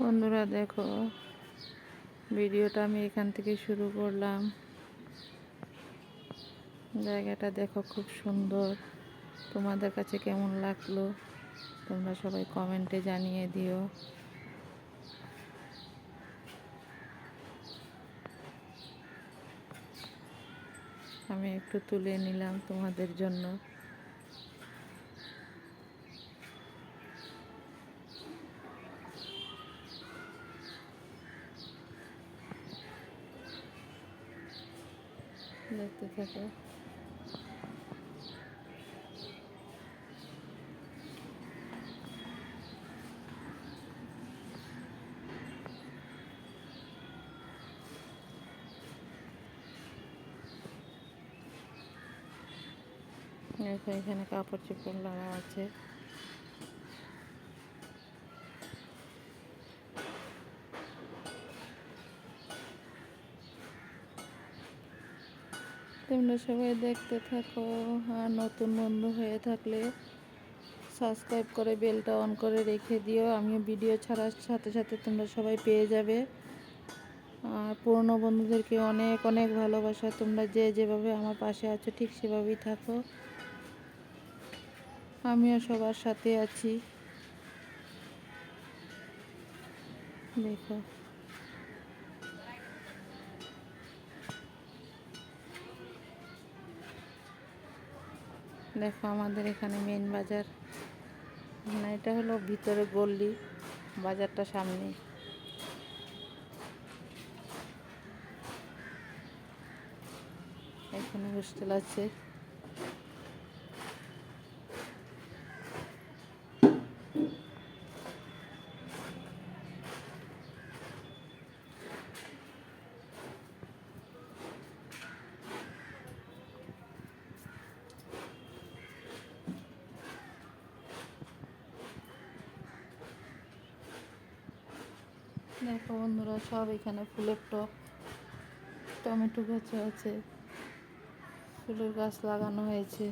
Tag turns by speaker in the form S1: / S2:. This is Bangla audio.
S1: বন্ধুরা দেখো, ভিডিওটা আমি এখান থেকে শুরু করলাম। জায়গাটা দেখো খুব সুন্দর। তোমাদের কাছে কেমন লাগল? তোমরা সবাই কমেন্টে জানিয়ে দিও। আমি একটু তুলে নিলাম তোমাদের জন্য। দেখতে থাকো। এখানে কাপড় চোপড় লাগা আছে। তোমরা সবাই দেখতে থাকো আর নতুন বন্ধু হয়ে থাকলে সাবস্ক্রাইব করে বেলটা অন করে রেখে দিও। আমিও ভিডিও ছাড়ার সাথে সাথে তোমরা সবাই পেয়ে যাবে। আর পুরনো বন্ধুদেরকে অনেক অনেক ভালোবাসা। তোমরা যে যেভাবে আমার পাশে আছো ঠিক সেভাবেই থাকো। আমিও সবার সাথে আছি। দেখো। দেখো আমাদের এখানে মেন বাজার। না, এটা হলো ভিতরে গল্লি বাজারটা সামনে। এখানে হোস্টেল আছে। দেখো বন্ধুরা সব এখানে ফুলের টপ টমেটো গাছও আছে ফুলের গাছ লাগানো হয়েছে।